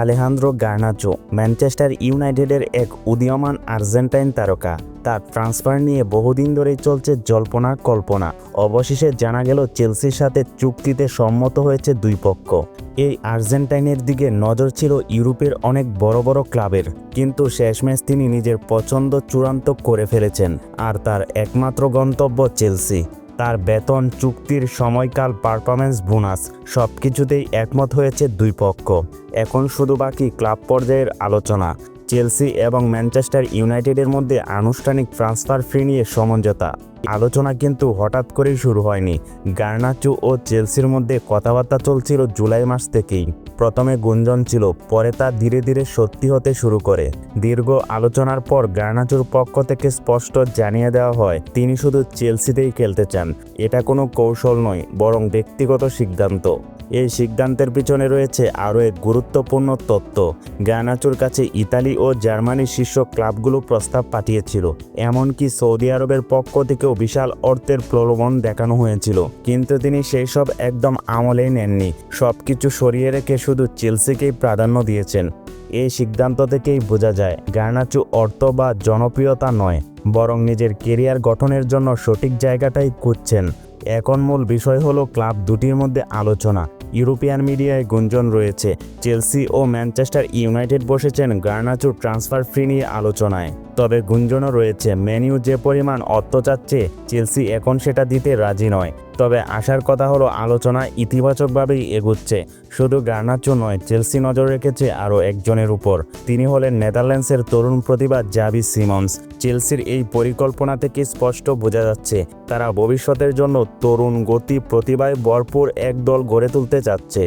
Alejandro Garnacho, Manchester ইউনাইটেডের এক উদীয়মান আর্জেন্টাইন তারকা। তার ট্রান্সফার নিয়ে বহুদিন ধরেই চলছে জল্পনা কল্পনা। অবশেষে জানা গেল চেলসির সাথে চুক্তিতে সম্মত হয়েছে দুই পক্ষ। এই আর্জেন্টাইনের দিকে নজর ছিল ইউরোপের অনেক বড় বড় ক্লাবের, কিন্তু শেষমেশ তিনি নিজের পছন্দ চূড়ান্ত করে ফেলেছেন, আর তার একমাত্র গন্তব্য চেলসি। তার বেতন, চুক্তির সময়কাল পারফরমেন্স বোনাস সব কিছুতেই একমত হয়েছে দুই পক্ষ। এখন শুধু বাকি ক্লাব পর্যায়ের আলোচনা। চেলসি এবং ম্যানচেস্টার ইউনাইটেডের মধ্যে আনুষ্ঠানিক ট্রান্সফার ফি নিয়ে সমঝোতা। আলোচনা কিন্তু হঠাৎ করেই শুরু হয়নি। গার্নাচু ও চেলসির মধ্যে কথাবার্তা চলছিল জুলাই মাস থেকেই। প্রথমে গুঞ্জন ছিল, পরে তা ধীরে ধীরে সত্যি হতে শুরু করে। দীর্ঘ আলোচনার পর গার্নাচুর পক্ষ থেকে স্পষ্ট জানিয়ে দেওয়া হয়, তিনি শুধু চেলসিতেই খেলতে চান। এটা কোনো কৌশল নয়, বরং ব্যক্তিগত সিদ্ধান্ত। এই সিদ্ধান্তের পিছনে রয়েছে আরও এক গুরুত্বপূর্ণ তত্ত্ব। গানাচুর কাছে ইতালি ও জার্মানির শীর্ষ ক্লাবগুলো প্রস্তাব পাঠিয়েছিল। এমনকি সৌদি আরবের পক্ষ থেকেও বিশাল অর্থের প্রলোভন দেখানো হয়েছিল। কিন্তু তিনি সেই সব একদম আমলেই নেননি। সব কিছু সরিয়ে রেখে শুধু চেলসিকেই প্রাধান্য দিয়েছেন। এই সিদ্ধান্ত থেকেই বোঝা যায় গার্নাচু অর্থ বা জনপ্রিয়তা নয়, বরং নিজের কেরিয়ার গঠনের জন্য সঠিক জায়গাটাই খুঁজছেন। এখন মূল বিষয় হলো ক্লাব দুটির মধ্যে আলোচনা। ইউরোপিয়ান মিডিয়ায় গুঞ্জন রয়েছে, চেলসি ও ম্যানচেস্টার ইউনাইটেড বসেছেন গার্নাচুর ট্রান্সফার ফ্রি নিয়ে আলোচনায়। তবে গুঞ্জনও রয়েছে মেনিউ যে পরিমাণ অর্থ চাচ্ছে, চেলসি এখন সেটা দিতে রাজি নয়। তবে আসার কথা হলো, আলোচনা ইতিবাচকভাবেই এগুচ্ছে। শুধু গার্নাচো নয়, চেলসি নজর রেখেছে আরও একজনের উপর। তিনি হলেন নেদারল্যান্ডসের তরুণ প্রতিভা জাবি সিমন্স। চেলসির এই পরিকল্পনা থেকে স্পষ্ট বোঝা যাচ্ছে, তারা ভবিষ্যতের জন্য তরুণ গতি, প্রতিভায় ভরপুর এক দল গড়ে তুলতে চাচ্ছে।